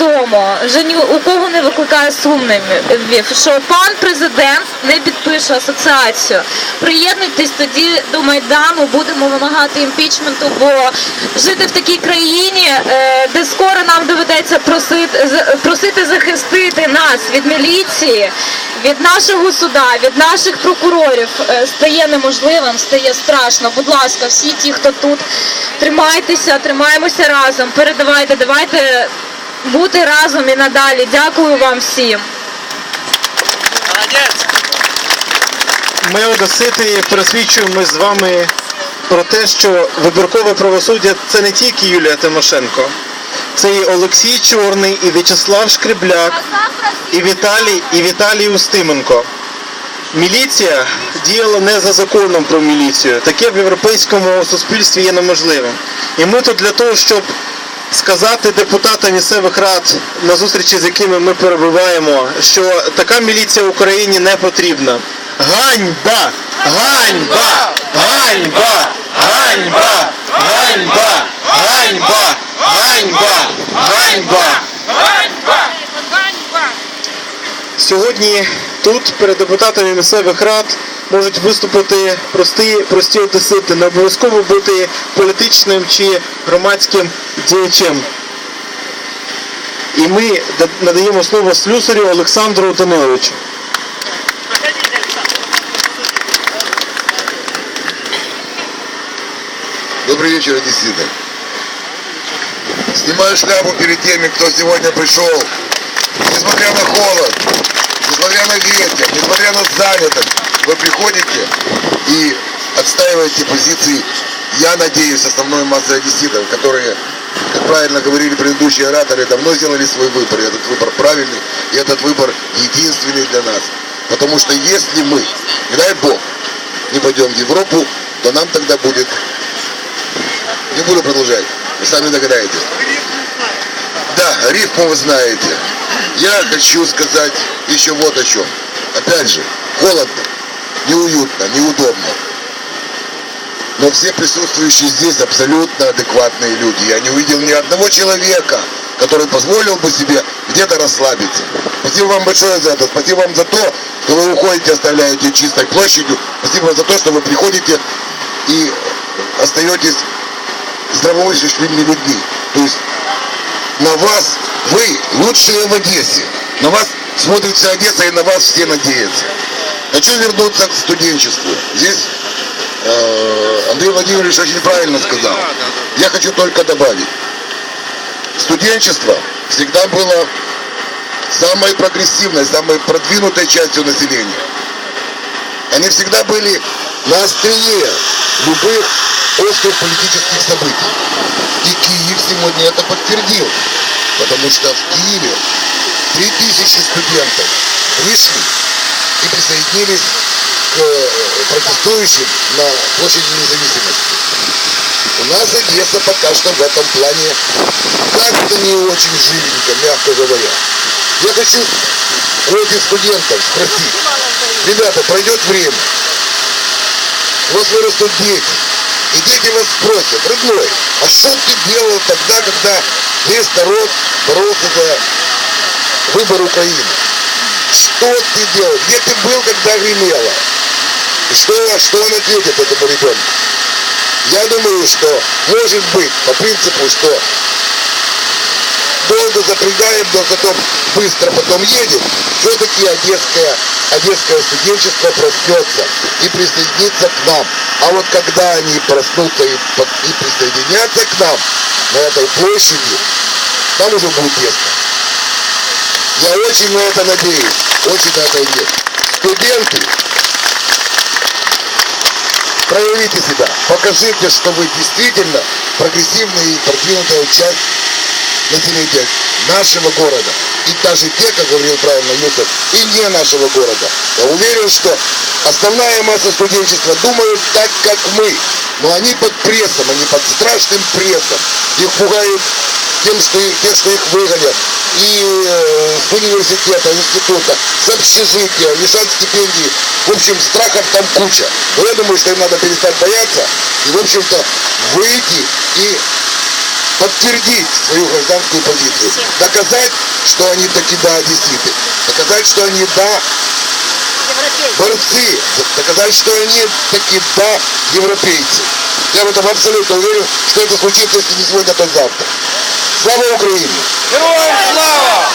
відомо, вже ні у кого не викликає сумнівів, що пан президент не підпише асоціацію. Приєднуйтесь тоді до майдану, будемо вимагати імпічменту, бо жити в такій країні, е, де скоро нам доведеться просити просити захистити нас від міліції, від нашого суда, від наших прокурорів, е, стає неможливим, стає страшно. Будь ласка, всі ті, хто тут, тримайтеся, тримаємося разом, передавайте, давайте бути разом і надалі. Дякую вам всім. Молодець! Ми одесити пересвідчуємо з вами про те, що вибіркове правосуддя це не тільки Юлія Тимошенко, це і Олексій Чорний, і В'ячеслав Шкребляк, і Віталій, і Віталій Устименко. Міліція діяла не за законом про міліцію. Таке в європейському суспільстві є неможливим. І ми тут для того, щоб сказати депутатам місцевих рад на зустрічі, з якими ми перебуваємо, що така міліція в Україні не потрібна. Ганьба! Ганьба! Ганьба! Ганьба! Ганьба! Ганьба! Ганьба! Ганьба! Сьогодні тут перед депутатами місцевих рад можуть виступити прості, прості одесити, не обов'язково бути політичним чи громадським діячем. І ми надаємо слово слюсарю Олександру Даниловичу. Добрый вечер, одесситы. Снимаю шляпу перед теми, кто сегодня пришел. Несмотря на холод, несмотря на ветер, несмотря на занятость, вы приходите и отстаиваете позиции, я надеюсь, основной массы одесситов, которые, как правильно говорили предыдущие ораторы, давно сделали свой выбор, и этот выбор правильный, и этот выбор единственный для нас. Потому что если мы, не дай Бог, не пойдем в Европу, то нам тогда будет не буду продолжать. Вы сами догадаетесь. Да, рифму вы знаете. Я хочу сказать еще вот о чем. Опять же, холодно, неуютно, неудобно. Но все присутствующие здесь абсолютно адекватные люди. Я не увидел ни одного человека, который позволил бы себе где-то расслабиться. Спасибо вам большое за это. Спасибо вам за то, что вы уходите, оставляете чистой площадью. Спасибо вам за то, что вы приходите и остаетесь здравомыслящими людьми. То есть на вас, вы лучшие в Одессе. На вас смотрит вся Одесса и на вас все надеются. Хочу вернуться к студенчеству. Здесь э, Андрей Владимирович очень правильно сказал. Я хочу только добавить. Студенчество всегда было самой прогрессивной, самой продвинутой частью населения. Они всегда были на острие любых острых политических событий. И Киев сегодня это подтвердил. Потому что в Киеве 3000 студентов вышли и присоединились к э, протестующим на площади независимости. У нас Одесса пока что в этом плане как-то не очень живенько, мягко говоря. Я хочу у студентов спросить, ребята, пройдет время, у вас вырастут дети, и дети вас спросят, родной, а что ты делал тогда, когда весь народ боролся за выбор Украины? Что ты делал? Где ты был, когда гремело? И что, что он ответит этому ребенку? Я думаю, что может быть по принципу, что долго запрягаем, но зато быстро потом едем, все-таки одесское, одесское студенчество проснется и присоединится к нам. А вот когда они проснутся и, и присоединятся к нам на этой площади, там уже будет тесно. Я очень на это надеюсь, очень на это надеюсь. Студенты, проявите себя, покажите, что вы действительно прогрессивная и продвинутая часть населения нашего города. И даже те, как говорил правильно Юсов, и не нашего города. Я уверен, что основная масса студенчества думают так, как мы. Но они под прессом, они под страшным прессом. Их пугают тем, что, их- тем, что их выгонят. И э, с университета, института, с общежития, лишат стипендий. В общем, страхов там куча. Но я думаю, что им надо перестать бояться и, в общем-то, выйти и подтвердить свою гражданскую позицию, доказать, что они таки да действительно, доказать, что они да борцы, доказать, что они таки да европейцы. Я в этом абсолютно уверен, что это случится, если не сегодня, то завтра. Слава Украине! Героям слава!